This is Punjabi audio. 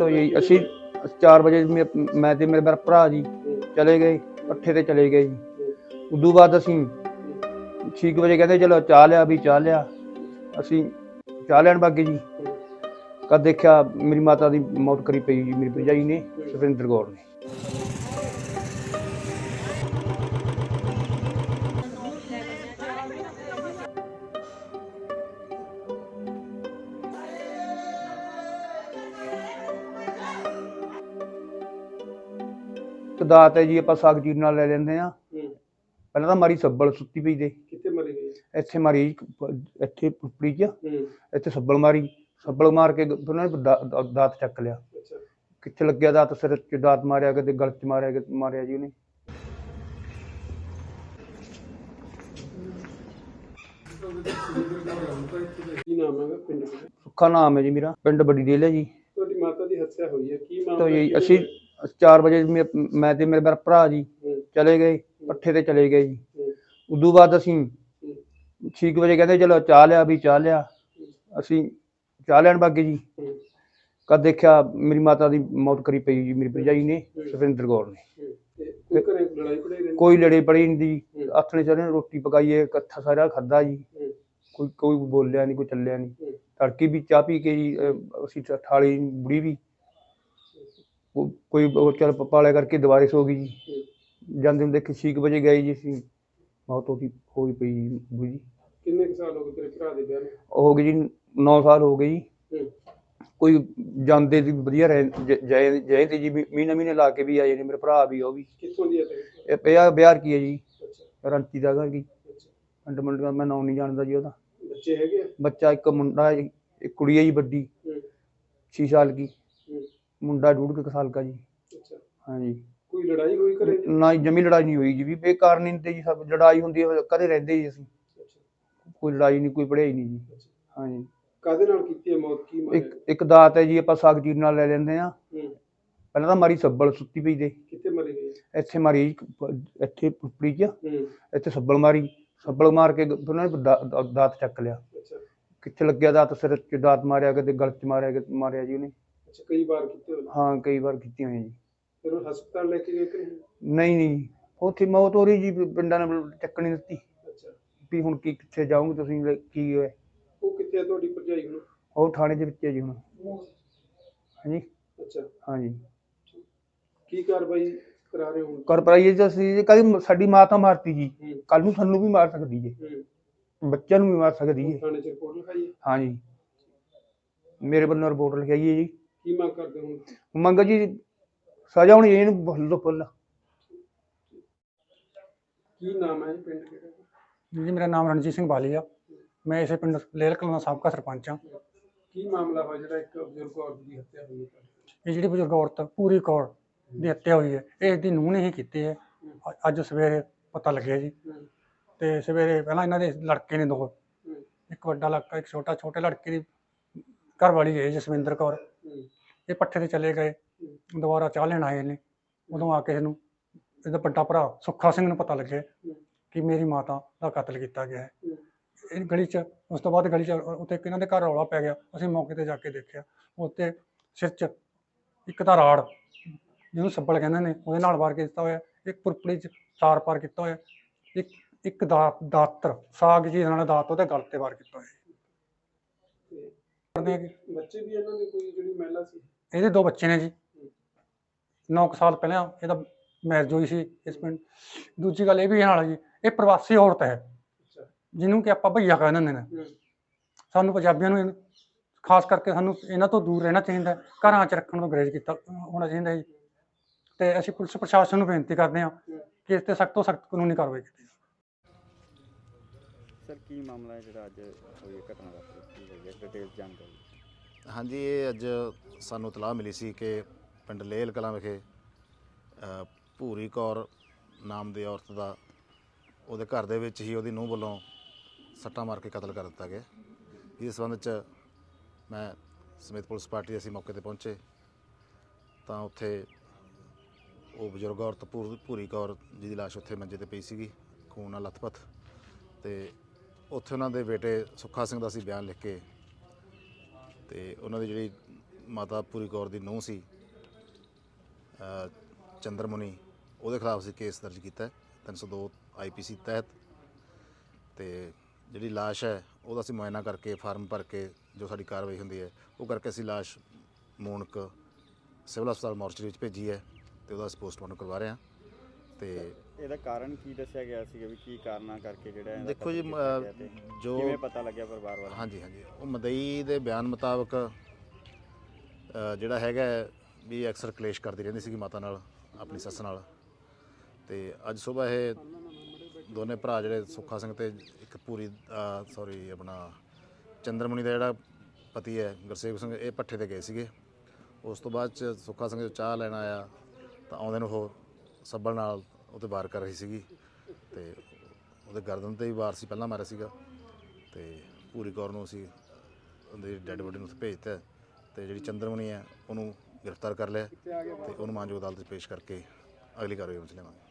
ਤੋਂ ਜੀ, ਅਸੀਂ 4 ਵਜੇ ਮੇ- ਮੈਂ ਤੇ ਮੇਰਾ ਭਰਾ ਜੀ ਚਲੇ ਗਏ, ਪੱਠੇ ਤੇ ਚਲੇ ਗਏ ਜੀ। ਉਦੋਂ ਬਾਅਦ ਅਸੀਂ 6 ਵਜੇ ਕਹਿੰਦੇ, ਚਲੋ ਚਾਹ ਲਿਆ, ਵੀ ਚਾਹ ਲਿਆ। ਅਸੀਂ ਚਾਹ ਲੈਣ ਬਾਗੇ ਜੀ। ਕਦ ਦੇਖਿਆ ਮੇਰੀ ਮਾਤਾ ਦੀ ਮੌਤ ਕਰੀ ਪਈ ਜੀ, ਮੇਰੀ ਭਰਜਾਈ ਨੇ, ਸੁਖਵਿੰਦਰ ਕੌਰ ਨੇ। ਦਾਤ ਹੈ ਜੀ ਆਪਾਂ ਸਾਗ ਜੀਰ ਨਾਲ ਲੈ ਲੈਂਦੇ ਆ ਪਹਿਲਾਂ ਤਾਂ ਮਾਰੀ ਸੱਬਲ ਸੁੱਤੀ ਪਈ ਦੇ ਕਿੱਥੇ ਮਰੀ ਗਈ ਇੱਥੇ ਮਾਰੀ ਜੀ, ਇੱਥੇ ਪੁਪੜੀ ਚ। ਹੂੰ। ਇੱਥੇ ਸੱਬਲ ਮਾਰੀ। ਸੱਬਲ ਮਾਰ ਕੇ ਉਹਨਾਂ ਨੇ ਦਾ- ਦਾ- ਦਾਤ ਚੱਕ ਲਿਆ। ਅੱਛਾ। ਕਿੱਥੇ ਲੱਗਿਆ ਦਾਤ? ਸਿਰ ਚ ਦਾਤ ਮਾਰਿਆ ਕਿਤੇ ਗਲ ਚ ਮਾਰਿਆ ਕਿਤੇ ਮਾਰਿਆ ਜੀ ਉਹਨੇ। ਕੀ ਨਾਮ ਹੈਗਾ? ਪਿੰਡ ਦਾ ਸੁੱਖਾ ਨਾਮ ਹੈ ਜੀ ਮੇਰਾ। ਪਿੰਡ ਬੜੀ ਡੇਲ ਹੈ ਜੀ। ਤੁਹਾਡੀ ਮਾਤਾ ਦੀ ਹੱਤਿਆ ਹੋਈ ਹੈ। ਕੀ ਮਾਮਲਾ ਤੋਂ ਜੀ ਕੀ? ਅਸੀਂ 4 ਵਜੇ ਮੇ- ਮੈਂ ਤੇ ਮੇਰੇ ਭਰਾ ਜੀ ਚਲੇ ਗਏ ਪੱਠੇ ਤੇ ਚਲੇ ਗਏ ਜੀ। ਉਦੋਂ ਬਾਅਦ ਅਸੀਂ ਹੂੰ, 6 ਵਜੇ ਕਹਿੰਦੇ ਚਲੋ ਚਾਹ ਲਿਆ ਵੀ ਚਾਹ ਲਿਆ। ਅਸੀਂ ਚਾਹ ਲੈਣ ਬਾਗੇ ਜੀ। ਕਦ ਦੇਖਿਆ ਮੇਰੀ ਮਾਤਾ ਦੀ ਮੌਤ ਕਰੀ ਪਈ ਜੀ ਮੇਰੀ ਭਰਜਾਈ ਨੇ ਸੁਖਵਿੰਦਰ ਕੌਰ ਨੇ। ਕੋਈ ਘਰੇ ਲੜਾਈ ਪੜਾਈ ਰਹਿੰਦੀ? ਕੋਈ ਲੜੇ ਪੜੀ ਨਹੀਂ ਦੀ। ਆਥਣੇ ਨੇ ਰੋਟੀ ਪਕਾਈਏ ਇਕੱਠਾ ਸਾਰਾ ਖਾਦਾ ਜੀ। ਹੂੰ, ਕੋਈ ਕੋਈ ਬੋਲਿਆ ਨਹੀਂ ਕੋਈ ਚੱਲਿਆ ਨਹੀਂ। ਹੂੰ, ਤੜਕੀ ਵੀ ਚਾਹ ਪੀ ਕੇ ਜੀ ਅਹ, ਅਸੀਂ ਠਾਲੀ ਬੁੜੀ ਵੀ ਉਹ- ਕੋਈ ਉਹ ਚੱਲ ਪਾਲੇ ਕਰਕੇ ਦੁਬਾਰੇ ਸੋ ਗਈ ਜੀ। ਹੂੰ। ਜਾਂਦੇ ਹੁੰਦੇ ਕਿ 6 ਵਜੇ ਗਏ ਜੀ ਅਸੀਂ। ਮੌਤ ਉਹਦੀ ਹੋਈ ਪਈ ਜੀ। ਕਿੰਨੇ ਕੁ ਸਾਲ ਹੋ ਗਏ ਤੇਰੇ ਭਰਾ ਦੇ ਵਿਆਹ ਨੂੰ? ਉਹ ਹੋ ਗਈ ਜੀ 9 ਸਾਲ ਹੋ ਗਏ ਜੀ। ਹੂੰ, ਕੋਈ ਜਾਂਦੇ ਦੀ ਵਧੀਆ ਰਹਿ ਜੈ ਜੈ ਤੇ ਜੀ ਮਹੀਨੇ ਮਹੀਨੇ ਲਾ ਕੇ ਵੀ ਆਏ ਨੇ ਮੇਰੇ ਭਰਾ ਵੀ ਉਹ ਵੀ। ਕਿੱਥੋਂ ਦੀ ਹੈ ਇਹ ਪਿਆ ਬਿਹਾਰ ਕੀ ਹੈ ਜੀ? ਰੰਤੀ ਦਾ ਗਾ ਜੀ। ਪਿੰਡ ਮੰਡ ਦਾ ਮੈਂ ਨਾਮ ਨਹੀਂ ਜਾਣਦਾ ਜੀ ਉਹਦਾ। ਬੱਚੇ ਹੈਗੇ ਆ? ਬੱਚਾ ਇੱਕ ਮੁੰਡਾ ਹੈ ਇੱਕ ਕੁੜੀ ਹੈ ਜੀ ਵੱਡੀ। ਹੂੰ, 6 ਸਾਲ ਕੀ। ਹੂੰ, ਮੁੰਡਾ ਡੂਢ ਕੁ ਸਾਲ ਦਾ ਜੀ। ਅੱਛਾ। ਹਾਂਜੀ। ਕੋਈ ਲੜਾਈ ਹੋਈ ਘਰੇ ਜੀ? ਨਾ ਜੀ ਜਮੀ ਲੜਾਈ ਨਹੀਂ ਹੋਈ ਜੀ। ਵੀ ਬੇਕਾਰ ਨਹੀਂ ਤੇ ਜੀ ਸਭ ਲੜਾਈ ਹੁੰਦੀ ਹੈ ਕਦੇ ਰਹਿੰਦੇ ਜੀ ਅਸੀਂ। ਅੱਛਾ। ਕੋਈ ਲੜਾਈ ਨਹੀਂ ਕੋਈ ਪੜ੍ਹਾਈ ਨਹੀਂ ਜੀ। ਅੱਛਾ। ਹਾਂਜੀ। ਕਾਦੇ ਨਾਲ ਕੀਤੀ ਹੈ ਮੌਤ? ਕੀ ਮਾਰਿਆ? ਇੱਕ ਇੱਕ ਦਾਤ ਹੈ ਜੀ ਆਪਾਂ ਸਾਗ ਜੀਰ ਨਾਲ ਲੈ ਲੈਂਦੇ ਆ ਹੂੰ, ਪਹਿਲਾਂ ਤਾਂ ਮਾਰੀ ਸੱਬਲ ਸੁੱਤੀ ਪਈ ਦੇ। ਕਿੱਥੇ ਮਰੀ ਗਈ? ਇੱਥੇ ਮਾਰੀ ਜੀ, ਇੱਥੇ ਪੁਪੜੀ ਚ। ਹੂੰ, ਇੱਥੇ ਸੱਬਲ ਮਾਰੀ। ਸੱਬਲ ਮਾਰ ਕੇ ਉਹਨਾਂ ਨੇ ਦਾ- ਦਾ- ਦਾਤ ਚੱਕ ਲਿਆ। ਅੱਛਾ। ਕਿੱਥੇ ਲੱਗਿਆ ਦਾਤ? ਸਿਰ ਚ ਦਾਤ ਮਾਰਿਆ ਕਿਤੇ ਗਲ ਚ ਮਾਰਿਆ ਕਿਤੇ ਮਾਰਿਆ ਜੀ ਉਹਨੇ। ਅੱਛਾ ਕਈ ਵਾਰ ਕੀਤੇ ਹੋਏ ਹਾਂ ਕਈ ਵਾਰ ਕੀਤੀਆਂ ਹੋਈਆਂ ਜੀ। ਫਿਰ ਉਹ ਹਸਪਤਾਲ ਲੈ ਕੇ ਗਏ ਕਿ ਨਹੀਂ? ਨਹੀਂ ਨਹੀਂ ਉੱਥੇ ਮੌਤ ਹੋ ਰਹੀ ਜੀ ਪਿੰਡਾਂ ਨੇ ਚੱਕਣੀ ਦਿੱਤੀ। ਅੱਛਾ। ਵੀ ਹੁਣ ਕੀ ਕਿੱਥੇ ਜਾਓਗੇ ਤੁਸੀਂ ਲੈ- ਕੀ ਹੈ ਉਹ ਕਿੱਥੇ ਤੁਹਾਡੀ ਭਰਜਾਈ ਹੁਣ? ਉਹ ਥਾਣੇ ਦੇ ਵਿੱਚ ਹੈ ਜੀ ਹੁਣ। ਹਾਂਜੀ। ਅੱਛਾ। ਹਾਂਜੀ। ਕੀ ਕਾਰਵਾਈ ਕਰਾ ਰਹੇ ਹੋ ਹੁਣ? ਕਰ ਪਰਾਈਏ ਜੀ ਅਸੀਂ ਕਦੀ ਸਾਡੀ ਮਾਂ ਤਾਂ ਮਾਰਤੀ ਜੀ। ਹੂੰ, ਕੱਲ ਨੂੰ ਸਾਨੂੰ ਵੀ ਮਾਰ ਸਕਦੀ ਹੂੰ। ਬੱਚਿਆਂ ਨੂੰ ਵੀ ਮਾਰ ਸਕਦੀ ਹੈ ਥਾਣੇ ਚ ਰਿਪੋਰਟ ਲਿਖਾਈ ਹੈ? ਹਾਂਜੀ। ਮੇਰੇ ਵੱਲੋਂ ਰਿਪੋਰਟ ਲਿਖਾਈ ਹੈ ਜੀ। ਕੀ ਮੰਗ ਕਰਦੇ ਹੋ ਹੁਣ? ਮੰਗ ਜੀ ਸਜ਼ਾ ਹੋਣੀ ਚਾਹੀਦੀ ਇਹਨੂੰ ਫੁੱਲ ਕੀ ਨਾਮ ਹੈ ਜੀ ਪਿੰਡ ਕਿਹੜਾ? ਜੀ ਮੇਰਾ ਨਾਮ ਰਣਜੀਤ ਸਿੰਘ ਬਾਲੀ ਆ। ਮੈਂ ਇਸੇ ਪਿੰਡ ਲੇਲ ਕਲਾਂ ਦਾ ਸਾਬਕਾ ਸਰਪੰਚ ਆ। ਕੀ ਮਾਮਲਾ ਹੋਇਆ ਜਿਹੜਾ ਇੱਕ ਬਜ਼ੁਰਗ ਔਰਤ ਦੀ ਹੱਤਿਆ ਹੋਈ ਹੈ? ਇਹ ਜਿਹੜੀ ਬਜ਼ੁਰਗ ਔਰਤ ਪੂਰੀ ਕੌਰ ਦੀ ਹੱਤਿਆ ਹੋਈ ਹੈ ਇਹ ਇਹਦੀ ਨੂੰਹ ਨੇ ਹੀ ਕੀਤੀ ਹੈ। ਅ- ਅੱਜ ਸਵੇਰੇ ਪਤਾ ਲੱਗਿਆ ਜੀ। ਹੂੰ, ਤੇ ਸਵੇਰੇ ਪਹਿਲਾਂ ਇਹਨਾਂ ਦੇ ਲੜਕੇ ਨੇ ਦੋ। ਹੂੰ, ਇੱਕ ਵੱਡਾ ਲੜਕਾ ਇੱਕ ਛੋਟਾ ਛੋਟੇ ਲੜਕੇ ਦੀ ਘਰ ਵਾਲੀ ਹੈ ਜਸਵਿੰਦਰ ਕੌਰ। ਹੂੰ, ਇਹ ਪੱਠੇ ਤੇ ਚਲੇ ਗਏ। ਦੁਬਾਰਾ ਚਾਹ ਲੈਣ ਆਏ ਨੇ। ਉਦੋਂ ਆ ਕੇ ਇਹਨੂੰ, ਇਹਦਾ ਵੱਡਾ ਭਰਾ ਸੁੱਖਾ ਸਿੰਘ ਨੂੰ ਪਤਾ ਲੱਗਿਆ ਕਿ ਮੇਰੀ ਮਾਤਾ ਦਾ ਕਤਲ ਕੀਤਾ ਗਿਆ ਹੈ। ਇਹ ਗਲੀ 'ਚ, ਉਸ ਤੋਂ ਬਾਅਦ ਗਲੀ 'ਚ ਉੱਥੇ ਇਹਨਾਂ ਦੇ ਘਰ ਰੌਲਾ ਪੈ ਗਿਆ। ਅਸੀਂ ਮੌਕੇ ਤੇ ਜਾ ਕੇ ਦੇਖਿਆ। ਉੱਤੇ ਸਿਰ 'ਚ ਇੱਕ ਤਾਂ ਰਾੜ, ਜਿਹਨੂੰ ਸੱਬਲ ਕਹਿੰਦੇ ਨੇ, ਉਹਦੇ ਨਾਲ ਵਾਰ ਕੀਤਾ ਹੋਇਆ। ਇੱਕ ਪੁਰਪੜੀ 'ਚ ਚਾਰ ਪਾਰ ਕੀਤਾ ਹੋਇਆ। ਇੱਕ ਇੱਕ ਦਾ, ਦਾਤਰ, ਸਾਗ ਜੀ ਨਾਲ ਦਾਤ ਉਹਦੇ ਗਲ ਤੇ ਵਾਰ ਕੀਤਾ ਹੋਇਆ। ਬੱਚੇ ਵੀ ਇਹਨਾਂ ਦੇ ਕੋਈ ਜਿਹੜੀ ਮਹਿਲਾ ਸੀ? ਇਹਦੇ ਦੋ ਬੱਚੇ ਨੇ ਜੀ। 9 ਸਾਲ ਪਹਿਲਾਂ ਇਹਦਾ ਮੈਰਿਜ ਹੋਈ ਸੀ ਇਸ ਪਿੰਡ। ਦੂਜੀ ਗੱਲ ਇਹ ਵੀ ਨਾਲ ਜੀ ਇਹ ਪ੍ਰਵਾਸੀ ਔਰਤ ਹੈ। ਜਿਹਨੂੰ ਕਿ ਆਪਾਂ ਭਈਆ ਕਹਿੰਦੇ ਨੇ। ਸਾਨੂੰ ਪੰਜਾਬੀਆਂ ਨੂੰ ਖਾਸ ਕਰਕੇ ਸਾਨੂੰ ਇਹਨਾਂ ਤੋਂ ਦੂਰ ਰਹਿਣਾ ਚਾਹੀਦਾ। ਘਰਾਂ 'ਚ ਰੱਖਣ ਤੋਂ ਗਰੇਜ ਕੀਤਾ ਹੋਣਾ ਚਾਹੀਦਾ ਜੀ। ਤੇ ਅਸੀਂ ਪੁਲਿਸ ਪ੍ਰਸ਼ਾਸਨ ਨੂੰ ਬੇਨਤੀ ਕਰਦੇ ਹਾਂ ਕਿ ਇਸ ਤੇ ਸਖਤ ਤੋਂ ਸਖਤ ਕਾਨੂੰਨੀ ਕਾਰਵਾਈ ਕੀਤੀ ਜਾਵੇ। ਸਰ ਕੀ ਮਾਮਲਾ ਹੈ ਜਿਹੜਾ ਅੱਜ ਹੋਈ ਘਟਨਾ ਵਾਪਰੀ ਕੀ ਹੋਈ ਹੈ ਡਿਟੇਲ ਜਾਣਕਾਰੀ ਹਾਂਜੀ ਇਹ ਅੱਜ ਸਾਨੂੰ ਇਤਲਾਹ ਮਿਲੀ ਸੀ ਕਿ ਪਿੰਡ ਲੇਲ ਕਲਾਂ ਵਿਖੇ ਅ, ਭੂਰੀ ਕੌਰ ਨਾਮ ਦੀ ਔਰਤ ਦਾ ਉਹਦੇ ਘਰ ਦੇ ਵਿੱਚ ਹੀ ਉਹਦੀ ਨੂੰਹ ਵੱਲੋਂ ਸੱਟਾਂ ਮਾਰ ਕੇ ਕਤਲ ਕਰ ਦਿੱਤਾ ਗਿਆ। ਇਸ ਸੰਬੰਧ ਚ ਮੈਂ ਸਮੇਤ ਪੁਲਿਸ ਪਾਰਟੀ ਅਸੀਂ ਮੌਕੇ ਤੇ ਪਹੁੰਚੇ। ਤਾਂ ਉੱਥੇ ਉਹ ਬਜ਼ੁਰਗ ਔਰਤ ਭੂਰ- ਭੂਰੀ ਕੌਰ ਜਿਹਦੀ ਲਾਸ਼ ਉੱਥੇ ਮੰਜੇ ਤੇ ਪਈ ਸੀਗੀ ਖੂਨ ਨਾਲ ਲੱਥਪੱਥ। ਤੇ ਉੱਥੇ ਉਹਨਾਂ ਦੇ ਬੇਟੇ ਸੁੱਖਾ ਸਿੰਘ ਦਾ ਅਸੀਂ ਬਿਆਨ ਲਿਖ ਕੇ ਤੇ ਉਹਨਾਂ ਦੀ ਜਿਹੜੀ ਮਾਤਾ ਪੂਰੀ ਕੌਰ ਦੀ ਨੂੰਹ ਸੀ ਅ, ਚੰਦਰਮੁਨੀ ਉਹਦੇ ਖਿਲਾਫ ਅਸੀਂ ਕੇਸ ਦਰਜ ਕੀਤਾ ਹੈ 302 ਆਈਪੀਸੀ ਤਹਿਤ। ਤੇ ਜਿਹੜੀ ਲਾਸ਼ ਹੈ ਉਹਦਾ ਅਸੀਂ ਮੁਆਇਨਾ ਕਰਕੇ ਫਾਰਮ ਭਰ ਕੇ ਜੋ ਸਾਡੀ ਕਾਰਵਾਈ ਹੁੰਦੀ ਹੈ ਉਹ ਕਰਕੇ ਅਸੀਂ ਲਾਸ਼ ਮੂਣਕ ਸਿਵਲ ਹਸਪਤਾਲ ਮੋਰਚਰੀ ਵਿੱਚ ਭੇਜੀ ਹੈ ਤੇ ਉਹਦਾ ਅਸੀਂ ਪੋਸਟਮਾਰਟਮ ਕਰਵਾ ਰਹੇ ਹਾਂ। ਤੇ ਇਹਦਾ ਕਾਰਨ ਕੀ ਦੱਸਿਆ ਗਿਆ ਸੀਗਾ ਵੀ ਕੀ ਕਾਰਨਾਂ ਕਰਕੇ ਜਿਹੜਾ ਇਹਦਾ ਦੇਖੋ ਜੀ ਕਤਲ ਕੀਤਾ ਗਿਆ ਅ, ਤੇ ਜੋ ਕਿਵੇਂ ਪਤਾ ਲੱਗਿਆ ਪਰਿਵਾਰ ਵਾਲਿਆਂ ਨੂੰ? ਹਾਂਜੀ ਹਾਂਜੀ। ਉਹ ਮਦਈ ਦੇ ਬਿਆਨ ਮੁਤਾਬਕ ਅ, ਜਿਹੜਾ ਹੈਗਾ ਹੈ ਵੀ ਅਕਸਰ ਕਲੇਸ਼ ਕਰਦੀ ਰਹਿੰਦੀ ਸੀਗੀ ਮਾਤਾ ਨਾਲ ਆਪਣੀ ਸੱਸ ਨਾਲ। ਤੇ ਅੱਜ ਸਵੇਰ ਇਹ ਦੋਨੇ ਭਰਾ ਜਿਹੜੇ ਸੁੱਖਾ ਸਿੰਘ ਤੇ ਇੱਕ ਪੂਰੀ ਸੌਰੀ ਆਪਣਾ ਚੰਦਰਮੁਨੀ ਦਾ ਜਿਹੜਾ ਪਤੀ ਹੈ ਗੁਰਸੇਵ ਸਿੰਘ ਇਹ ਪੱਠੇ ਤੇ ਗਏ ਸੀਗੇ। ਉਸ ਤੋਂ ਬਾਅਦ ਚ ਸੁੱਖਾ ਸਿੰਘ ਜੋ ਚਾਹ ਲੈਣ ਆਇਆ ਤਾਂ ਆਉਂਦੇ ਨੂੰ ਉਹ ਸੱਬਲ ਨਾਲ ਉਹ ਉਹਤੇ ਵਾਰ ਕਰ ਰਹੀ ਸੀਗੀ ਤੇ ਉਹਦੇ ਗਰਦਨ ਤੇ ਵੀ ਵਾਰ ਸੀ, ਪਹਿਲਾਂ ਮਾਰਿਆ ਸੀਗਾ। ਤੇ ਪੂਰੀ ਕੌਰ ਨੂੰ ਅਸੀਂ ਉਹਦੀ ਡੈੱਡ ਬੋਡੀ ਨੂੰ ਉੱਥੇ ਭੇਜਤਾ ਹੈ ਤੇ ਜਿਹੜੀ ਚੰਦਰਮਣੀ ਹੈ ਉਹਨੂੰ ਗ੍ਰਿਫਤਾਰ ਕਰ ਲਿਆ ਤੇ ਉਹਨੂੰ ਮਾਨਯੋਗ ਅਦਾਲਤ 'ਚ ਪੇਸ਼ ਕਰਕੇ ਅਗਲੀ ਕਾਰਵਾਈ ਵਿੱਚ ਲਿਆਵਾਂਗੇ।